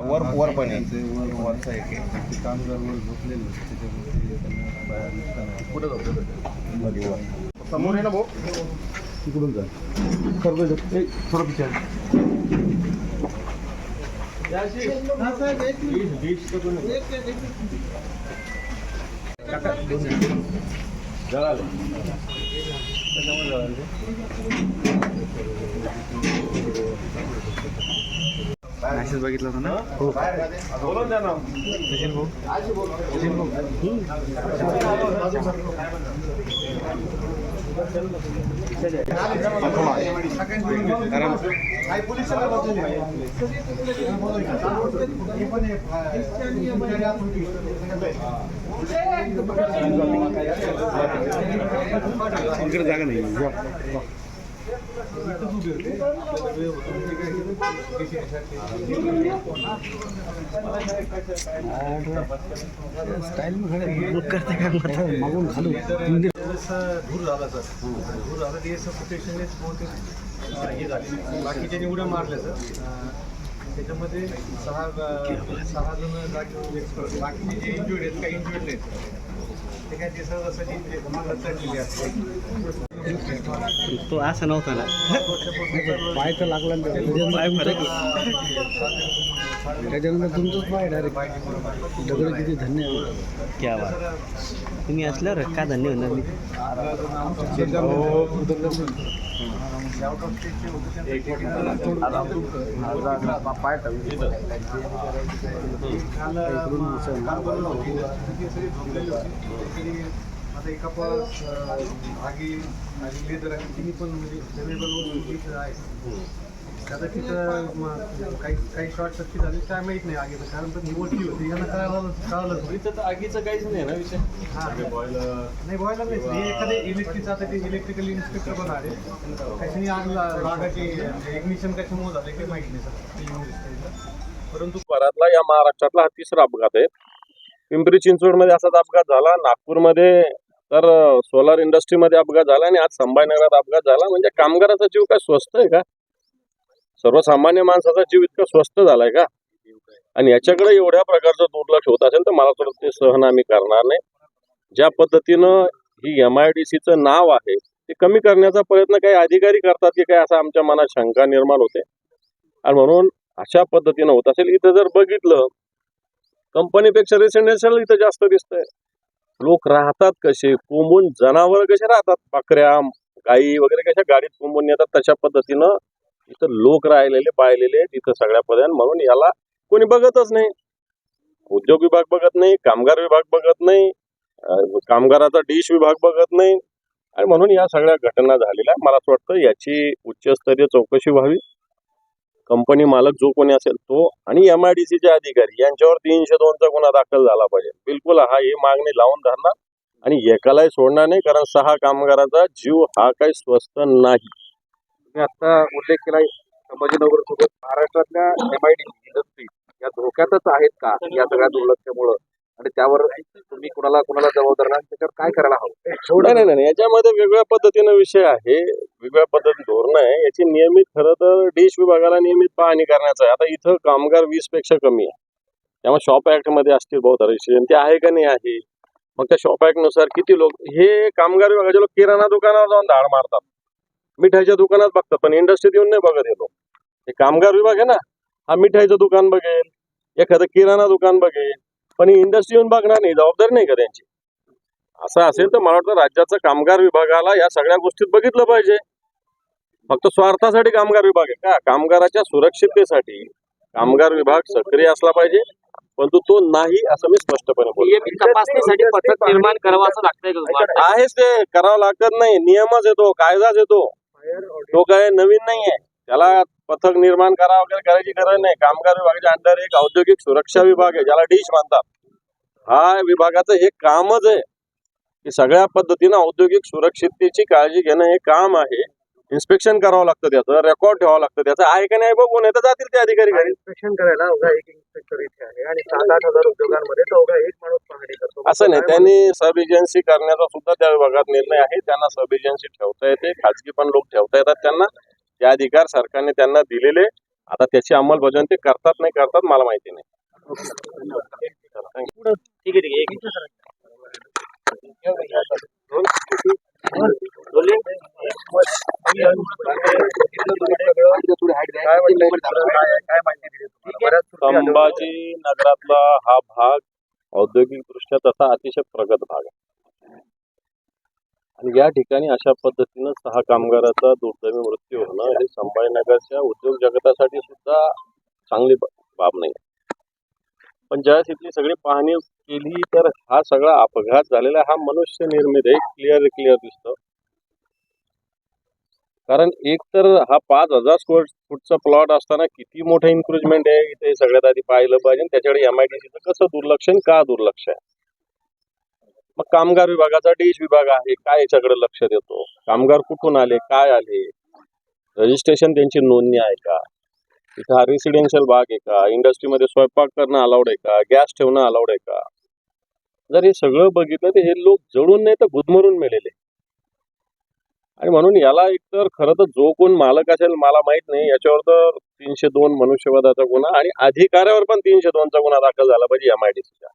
वर वर पण आहे. त्यांचे वर वरचा एक आहे ते कामगार वर झोपलेले होते त्याच्यामुळे ते त्यांना बाहेर निघता नाही कुठं जाऊ मध्ये वर. समोर आहे ना भाऊ? तिकडून जा. सर्व थोडं पिछाड मॅसेज बघितला होता ना हो बोलून द्या ना नितीन भाऊ नितीन भाऊ इकडे जागा नाही मागून घालू धूर झाला सर धूर झाला ते सफोकेशननेच बहुतेक हे झाले बाकीच्या निवड्या मारल्या सर त्याच्यामध्ये सहा सहा जण जागेवर बाकीचे जे इंजुर्ड आहेत काही इंजुर्ड नाहीत. ते काय ते सहजासहजी म्हणजे मागं चढलेले असते तो असा नव्हता ना. पाय तर लागला पाय फरक त्याच्यानंतर तुमचंच पाय डायरेक्ट दगड किती धन्य क्या बात. तुम्ही असल्यावर का धन्य होणार मी आता एका भागी आणि लेदर आहे तिन्ही पण म्हणजे सेवेबल आहे आता तिथं म- काही काही शॉर्ट सर्किट झाले काय माहीत नाही आगीचं कारण पण निवडली होती यांना कळालं कळालं इथं आगीचं काहीच नाही ना विषय? हा. नाही व्हायला नाही हे एखादे इलेक्ट्रिकचं आता ते इलेक्ट्रिकल इन्स्पेक्टर पण आले. कशाने आग इग्निशन कशामुळे झालं काही माहिती नाही सर. परंतु भरातला या महाराष्ट्रातला हा तिसरा अपघात आहे. पिंपरी चिंचवडमध्ये असाच अपघात झाला. नागपूरमध्ये तर सोलार इंडस्ट्रीमध्ये अपघात झाला आणि आज संभाजीनगरात अपघात झाला. म्हणजे कामगाराचा जीव काय स्वस्त आहे का? सर्वसामान्य माणसाचा जीव इतका स्वस्त झालाय का? आणि याच्याकडे एवढ्या प्रकारचं दुर्लक्ष होत असेल तर मला तर ते सहन आम्ही करणार नाही. ज्या पद्धतीनं ही एम आय डी सीचं नाव आहे ते कमी करण्याचा प्रयत्न काही अधिकारी करतात की काय असं आमच्या मनात शंका निर्माण होते. आणि म्हणून अशा पद्धतीनं होत असेल. इथं जर बघितलं कंपनीपेक्षा रेसिडेन्शियल इथं जास्त दिसतंय. लोक राहतात कसे? कोंबून जनावर कसे राहतात? बकऱ्या गाई वगैरे कशा गाडीत कोंबून येतात तशा पद्धतीनं इथं लोक राहिलेले पाहिलेले तिथं सगळ्या पदार्थ म्हणून याला कोणी बघतच नाही. उद्योग विभाग बघत नाही कामगार विभाग बघत नाही कामगाराचा डिश विभाग बघत नाही. आणि म्हणून या सगळ्या घटना झालेल्या मला असं वाटतं याची उच्चस्तरीय चौकशी व्हावी. कंपनी मालक जो कोणी असेल तो आणि एम आय डी सीचे अधिकारी यांच्यावर तीनशे दोनचा गुन्हा दाखल झाला पाहिजे. बिलकुल हा हे मागणी लावून धरणार आणि एकालाही सोडणार नाही कारण सहा कामगाराचा जीव हा काही स्वस्त नाही. तुम्ही आता उल्लेख केला संभाजीनगर सोबत महाराष्ट्रातल्या एम आय डी इंडस्ट्री या धोक्यातच आहेत का या सगळ्या दुर्लक्षामुळं? आणि त्यावर तुम्ही कुणाला कुणाला जबाबदार नाही त्याच्यावर काय करायला हवं? नाही नाही नाही याच्यामध्ये वेगळ्या पद्धतीनं विषय आहे. वेगळ्या पद्धतीने धोरण आहे. याची नियमित खरं तर डिश विभागाला नियमित पाहणी करण्याचं आहे. आता इथं कामगार वीसपेक्षा कमी आहे. त्यामुळे शॉप ऍक्टमध्ये असतील बहुत रेसिडेंट ते आहे का नाही आहे? मग त्या शॉप ऍक्टनुसार किती लोक हे कामगार विभागाचे लोक किराणा दुकानावर जाऊन धाड मारतात. मिठाईच्या दुकानात बघतात पण इंडस्ट्रीत येऊन नाही बघत येतो हे कामगार विभाग आहे ना. हा मिठाईचं दुकान बघेल. एखादं किराणा दुकान बघेल. पण इंडस्ट्री येऊन बघणार नाही जबाबदारी नाही का त्यांची? असं असेल तर मला वाटतं राज्याचा कामगार विभागाला या सगळ्या गोष्टीत बघितलं पाहिजे. फक्त स्वार्थासाठी कामगार विभाग आहे का? कामगाराच्या सुरक्षिततेसाठी कामगार विभाग सक्रिय असला पाहिजे परंतु तो नाही असं मी स्पष्टपणे बोलतो. तपासणीसाठी पथक निर्माण करावं असं लागतंय आहेच ते करावं लागत नाही. नियमच येतो कायदाच येतो तो काय नवीन नाहीये. त्याला पथक निर्माण करा वगैरे करायची गरज नाही. कामगार विभागाच्या अंडर एक औद्योगिक सुरक्षा विभाग आहे ज्याला डिश मानतात हा विभागाचं हे कामच आहे. की सगळ्या पद्धतीनं औद्योगिक सुरक्षिततेची काळजी घेणं हे काम आहे. इन्स्पेक्शन करावं लागतं त्याचं रेकॉर्ड ठेवावं लागतं त्याचं. आहे का नाही बघून येतं जातील ते अधिकारी घरी. इन्स्पेक्शन करायला अवघा एक इन्स्पेक्टर इथे आहे आणि सात आठ हजार उद्योगांमध्ये तो अवघा एक माणूस पाहणी करतो. असं नाही त्यांनी सब एजन्सी करण्याचा सुद्धा त्या विभागात निर्णय आहे. त्यांना सब एजन्सी ठेवता येते खाजगी पण लोक ठेवता येतात त्यांना. ते अधिकार सरकारने त्यांना दिलेले आता त्याची अंमलबजावणी ते करतात नाही करतात मला माहिती नाही. संभाजी नगरातला हा भाग औद्योगिक दृष्ट्या तसा अतिशय प्रगत भाग आहे. आणि या ठिकाणी अशा पद्धतीनं सहा कामगाराचा दुर्दैवी मृत्यू होणं हे संभाजीनगरच्या उद्योग जगतासाठी सुद्धा चांगली बाब नाही. पण ज्यावेळेस इथली सगळी पाहणी केली तर हा सगळा अपघात झालेला हा मनुष्य निर्मित आहे क्लिअर क्लिअर दिसतं. कारण एक तर हा पाच हजार स्क्वेअर फूटचा प्लॉट असताना किती मोठं इन्क्रुजमेंट आहे इथे सगळ्यात आधी पाहिलं पाहिजे. त्याच्याकडे एम आय डी सीचं कसं दुर्लक्ष आणि का दुर्लक्ष आहे? मग कामगार विभागाचा डिश विभाग आहे काय याच्याकडे लक्ष देतो? कामगार कुठून आले काय आले? रजिस्ट्रेशन त्यांची नोंदणी आहे का? इथं हा रेसिडेन्शियल भाग आहे का? इंडस्ट्रीमध्ये स्वयंपाक करणं अलाउड आहे का? गॅस ठेवणं अलाउड आहे का? जर हे सगळं बघितलं तर हे लोक जळून नाही तर गुदमरून मेलेले. आणि म्हणून याला एकतर खरं तर जो कोण मालक असेल मला माहीत नाही याच्यावर तर तीनशे दोन मनुष्यवादाचा गुन्हा आणि अधिकाऱ्यावर पण तीनशे दोनचा गुन्हा दाखल झाला पाहिजे एम आय डी सीच्या